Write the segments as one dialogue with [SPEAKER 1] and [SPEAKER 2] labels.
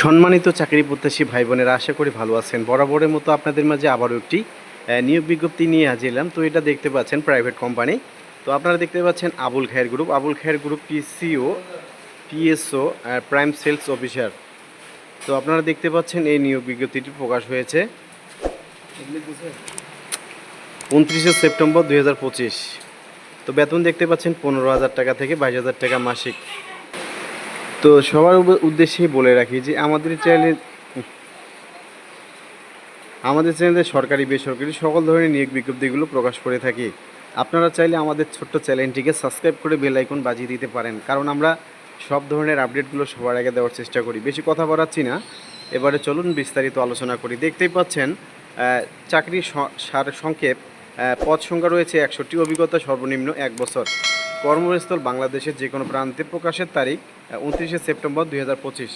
[SPEAKER 1] সম্মানিত চাকরি প্রত্যাশী ভাই বোনেরা, আশা করি ভালো আছেন। বরাবরের মতো আপনাদের মাঝে আবারও একটি নিয়োগ বিজ্ঞপ্তি নিয়ে হাজির এলাম তো এটা দেখতে পাচ্ছেন প্রাইভেট কোম্পানি তো আপনারা দেখতে পাচ্ছেন Abul Khair group Abul Khair group PCO PSO prime sales officer তো আপনারা দেখতে পাচ্ছেন এই নিয়োগ বিজ্ঞপ্তিটি প্রকাশ হয়েছে উনত্রিশে সেপ্টেম্বর দুই হাজার পঁচিশ। তো বেতন দেখতে পাচ্ছেন পনেরো হাজার টাকা থেকে বাইশ হাজার টাকা মাসিক। তো সবার উদ্দেশ্যেই বলে রাখি যে আমাদের চ্যানেলে আমাদের চ্যানেলে সরকারি, বেসরকারি সকল ধরনের নিয়োগ বিজ্ঞপ্তিগুলো প্রকাশ করে থাকি। আপনারা চাইলে আমাদের ছোট্ট চ্যানেলটিকে সাবস্ক্রাইব করে বেল আইকন বাজিয়ে দিতে পারেন, কারণ আমরা সব ধরনের আপডেটগুলো সবার আগে দেওয়ার চেষ্টা করি। বেশি কথা বাড়াচ্ছি না। এবারে চলুন বিস্তারিত আলোচনা করি। দেখতেই পাচ্ছেন চাকরির সার সংক্ষেপ পদ সংখ্যা রয়েছে একষট্টি, অভিজ্ঞতা সর্বনিম্ন এক বছর। কর্মস্থল বাংলাদেশের যে কোনো প্রান্তে প্রকাশের তারিখ উনত্রিশে সেপ্টেম্বর দুই হাজার পঁচিশ।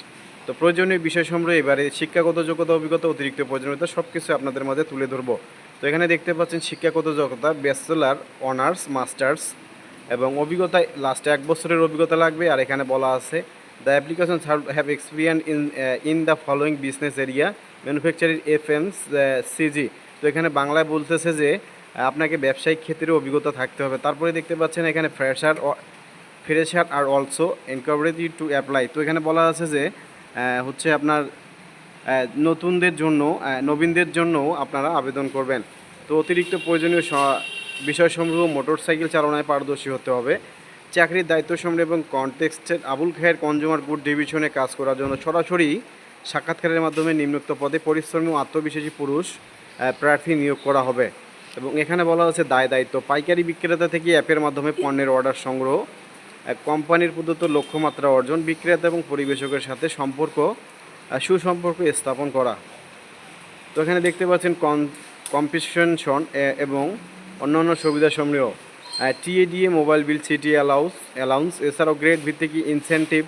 [SPEAKER 1] তো প্রয়োজনীয় বিষয়সমূহ এবারে শিক্ষাগত যোগ্যতা, অভিজ্ঞতা, অতিরিক্ত প্রয়োজনীয়তা সব কিছু আপনাদের মাঝে তুলে ধরবো। তো এখানে দেখতে পাচ্ছেন শিক্ষাগত যোগ্যতা, ব্যাচেলার, অনার্স, মাস্টার্স এবং অভিজ্ঞতা লাস্টে এক বছরের অভিজ্ঞতা লাগবে। আর এখানে বলা আছে the application have experience in in the following business area manufacturing F M CG তো এখানে বাংলায় বলতেছে যে আপনাকে ব্যবসায়িক ক্ষেত্রে অভিজ্ঞতা থাকতে হবে। তারপরে দেখতে পাচ্ছেন এখানে ফ্রেশার ফ্রেশার আর অলসো এনকারেজ টু অ্যাপ্লাই তো এখানে বলা আছে যে হচ্ছে আপনার নতুনদের জন্য নবীনদের জন্য আপনারা আবেদন করবেন। তো অতিরিক্ত প্রয়োজনীয় বিষয়সমূহ মোটরসাইকেল চালনায় পারদর্শী হতে হবে। চাকরির দায়িত্বসমূহ এবং কনটেক্সটের আবুল খায়ের কনজিউমার গুড ডিভিশনে কাজ করার জন্য সরাসরি সাক্ষাৎকারের মাধ্যমে নিম্নোক্ত পদে পরিশ্রমী ও আত্মবিশ্বাসী পুরুষ প্রার্থী নিয়োগ করা হবে। এবং এখানে বলা হচ্ছে দায় দায়িত্ব। পাইকারি বিক্রেতা থেকে অ্যাপের মাধ্যমে পণ্যের অর্ডার সংগ্রহ কোম্পানির প্রদত্ত লক্ষ্যমাত্রা অর্জন, বিক্রেতা এবং পরিবেশকের সাথে সম্পর্ক সুসম্পর্ক স্থাপন করা। তো এখানে দেখতে পাচ্ছেন কম্পিটিশন এবং অন্যান্য সুবিধা সমূহ। TA DA mobile bill, city allowance allowance, এছাড়াও গ্রেড ভিত্তিক ইনসেন্টিভ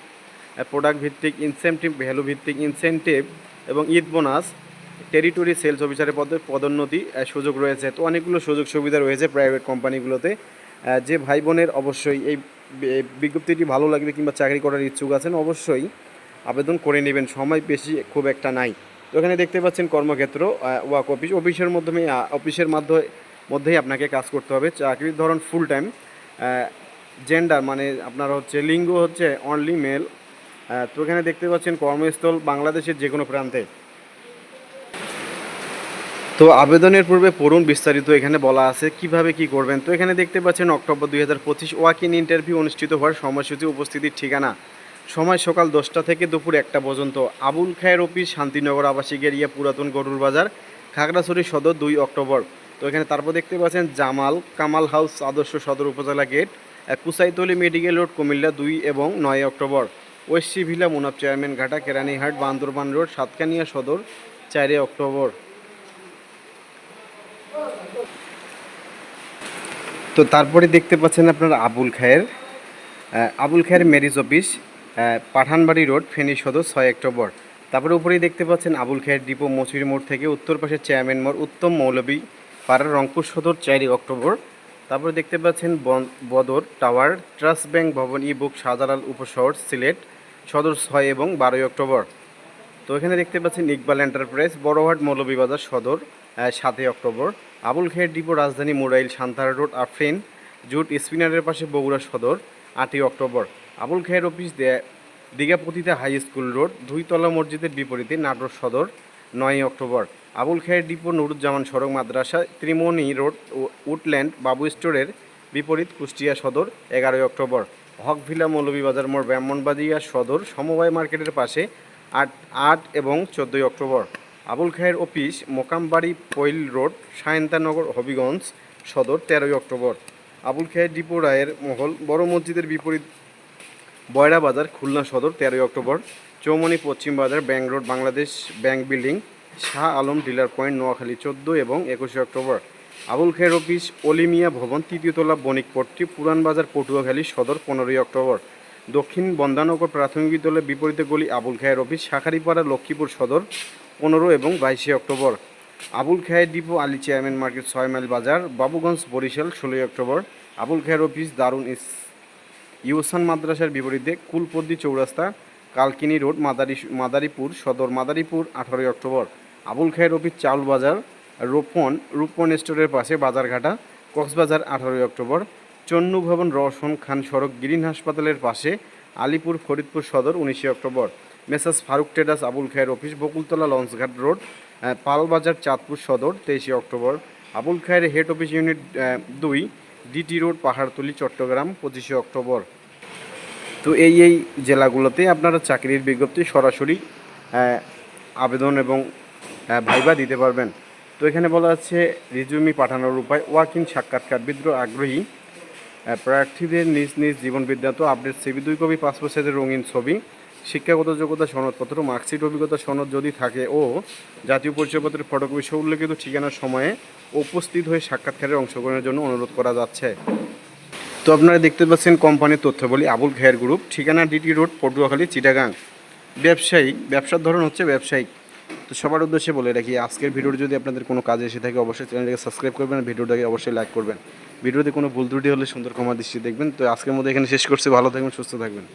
[SPEAKER 1] প্রোডাক্ট ভিত্তিক ইনসেন্টিভ ভ্যালু ভিত্তিক ইনসেন্টিভ এবং ঈদ বোনাস। টেরিটরি সেলস অফিসারের পদে পদোন্নতি সুযোগ রয়েছে। তো অনেকগুলো সুযোগ সুবিধা রয়েছে প্রাইভেট কোম্পানিগুলোতে। যে ভাই বোনের অবশ্যই এই বিজ্ঞপ্তিটি ভালো লাগবে কিংবা চাকরি করার ইচ্ছুক আছেন, অবশ্যই আবেদন করে নেবেন। সময় বেশি খুব একটা নাই। তো এখানে দেখতে পাচ্ছেন কর্মক্ষেত্র ওয়াক অফিস। অফিসের মাধ্যমে অফিসের মাধ্যমে মধ্যেই আপনাকে কাজ করতে হবে। চাকরির ধরন ফুল টাইম জেন্ডার মানে আপনার হচ্ছে লিঙ্গ হচ্ছে অনলি মেল তো এখানে দেখতে পাচ্ছেন কর্মস্থল বাংলাদেশের যে কোনো প্রান্তে। তো আবেদনের পূর্বে পড়ুন বিস্তারিত, এখানে বলা আছে কীভাবে কি করবেন। তো এখানে দেখতে পাচ্ছেন অক্টোবর দুই হাজার পঁচিশ ওয়াক ইন ইন্টারভিউ অনুষ্ঠিত হওয়ার সময়সূচি উপস্থিতির ঠিকানা। সময় সকাল দশটা থেকে দুপুর একটা পর্যন্ত। আবুল খায়ের অফিস, শান্তিনগর আবাসিক এরিয়া, পুরাতন গরুর বাজার, খাগড়াছড়ি সদর দুই অক্টোবর। তো এখানে তারপর দেখতে পাচ্ছেন জামাল কামাল হাউস আদর্শ সদর উপজেলা গেট কুসাইতলি মেডিকেল রোড, কুমিল্লা দুই এবং নয় অক্টোবর। ওয়েস্টি ভিলা মুনাফ চেয়ারম্যান ঘাটা কেরানীহাট, বান্দরবান রোড, সাতকানিয়া সদর, চারে অক্টোবর। তো তারপরে দেখতে পাচ্ছেন আপনারা আবুল খায়ের আবুল খায়ের marriage office Pathanbari road, Feni Sadar, ছয় অক্টোবর। তারপরে উপরেই দেখতে পাচ্ছেন আবুল খায়ের ডিপো মসুরি মোড় থেকে উত্তর পাশে চেয়ারম্যান মোড়, উত্তম মৌলবী পাড়ার রংপুর সদর, চারই অক্টোবর। তারপরে দেখতে পাচ্ছেন বদর টাওয়ার, ট্রাস্ট ব্যাংক ভবন ই বুক শাহজালাল উপশহর, সিলেট সদর, ছয় এবং বারোই অক্টোবর। তো এখানে দেখতে পাচ্ছেন ইকবাল এন্টারপ্রাইজ, বড়হাট মৌলভীবাজার সদর সাতই অক্টোবর। আবুল খের ডিপো রাজধানী মোরাইল সান্তারা রোড আফরিন জুট স্পিনারের পাশে বগুড়া সদর, আটই অক্টোবর। আবুল খের অফিস দীঘাপতিতে হাই স্কুল রোড, দুইতলা মসজিদের বিপরীতে নাটোর সদর, নয়ই অক্টোবর। আবুল খের ডিপো নুরুজ্জামান সড়ক মাদ্রাসা, ত্রিমণি রোড উডল্যান্ড বাবু স্টোরের বিপরীত কুষ্টিয়া সদর, এগারোই অক্টোবর। হকভিলা মৌলভীবাজার মোড় ব্রাহ্মণবাড়িয়া সদর, সমবায় মার্কেটের পাশে আট আট এবং চোদ্দোই অক্টোবর। আবুল খায়ের অফিস মোকামবাড়ি পৈল রোড, সায়ন্তানগর, হবিগঞ্জ সদর তেরোই অক্টোবর। আবুল খায়ের ডিপো রায়ের মহল বড় মসজিদের বিপরীত বয়রা বাজার, খুলনা সদর তেরোই অক্টোবর। চৌমনি পশ্চিম বাজার, bank road, Bangladesh bank building, Shah Alam dealer point, Noakhali চোদ্দ এবং একুশে অক্টোবর। আবুল খের অফিস অলিমিয়া ভবন তৃতীয়তলা বণিক পট্টি, পুরান বাজার পটুয়াখালী সদর পনেরোই অক্টোবর। দক্ষিণ বন্দানগর প্রাথমিক বিদ্যালয়ের বিপরীতে গলি আবুল খায়ের অফিস, শাখারিপাড়া লক্ষ্মীপুর সদর পনেরো এবং বাইশে October. Abul Khair depot Ali chairman market ছয় মাইল বাজার, বাবুগঞ্জ বরিশাল, ষোলোই অক্টোবর। আবুল খায়ের অফিস দারুণ ইস ইউসান মাদ্রাসার বিপরীতে কুলপদ্দি চৌরাস্তা, কালকিনি রোড মাদারি মাদারীপুর সদর, মাদারীপুর, আঠারোই অক্টোবর। আবুল খায়ের অফিস চাউল বাজার, রোপন রূপন স্টোরের পাশে বাজারঘাটা, কক্সবাজার, আঠারোই অক্টোবর। চন্নু ভবন রওশন খান সড়ক গ্রিন হাসপাতালের পাশে আলিপুর ফরিদপুর সদর, উনিশে October. Messrs Faruk traders Abul Khair office, Bakultala লঞ্চঘাট road Palbazar Chandpur Sadar, তেইশে October. Abul Khair head office unit দুই, ডিটি রোড, পাহাড়তলি, চট্টগ্রাম, পঁচিশে অক্টোবর। তো এই এই জেলাগুলোতে আপনারা চাকরির বিজ্ঞপ্তি সরাসরি আবেদন এবং ভাইবা দিতে পারবেন। তো এখানে বলা আছে, রিজুমি পাঠানোর উপায় ওয়াকিং সাক্ষাৎকার, বিদ্রোহ আগ্রহী প্রার্থীদের নিজ নিজ জীবন আপডেট সিবি দুই কপি, পাসপোর্ট সাইজের রঙিন ছবি শিক্ষাগত যোগ্যতা সনদ সনদপত্র মার্কশিট অভিজ্ঞতা সনদ যদি থাকে ও জাতীয় পরিচয়পত্রের ফটোকপি সহ উল্লেখিত ঠিকানার সময়ে উপস্থিত হয়ে সাক্ষাৎকারের অংশগ্রহণের জন্য অনুরোধ করা যাচ্ছে। তো আপনারা দেখতে পাচ্ছেন কোম্পানির তথ্যাবলী, আবুল খায়ের গ্রুপ ঠিকানা ডিটি রোড পটুয়াখালী, চিটাগাং। ব্যবসায়িক ব্যবসার ধরন হচ্ছে ব্যবসায়িক। তো সবার উদ্দেশ্যে বলে রাখি, আজকের ভিডিওটি যদি আপনাদের কোনো কাজে এসে থাকে, অবশ্যই চ্যানেলটাকে সাবস্ক্রাইব করবেন, ভিডিওটাকে অবশ্যই লাইক করবেন। ভিডিওতে কোনো ভুল ত্রুটি হলে সুন্দর ক্ষমা দৃষ্টি দেখবেন। তো আজকের মধ্যে এখানে শেষ করছি, ভালো থাকবেন, সুস্থ থাকবেন।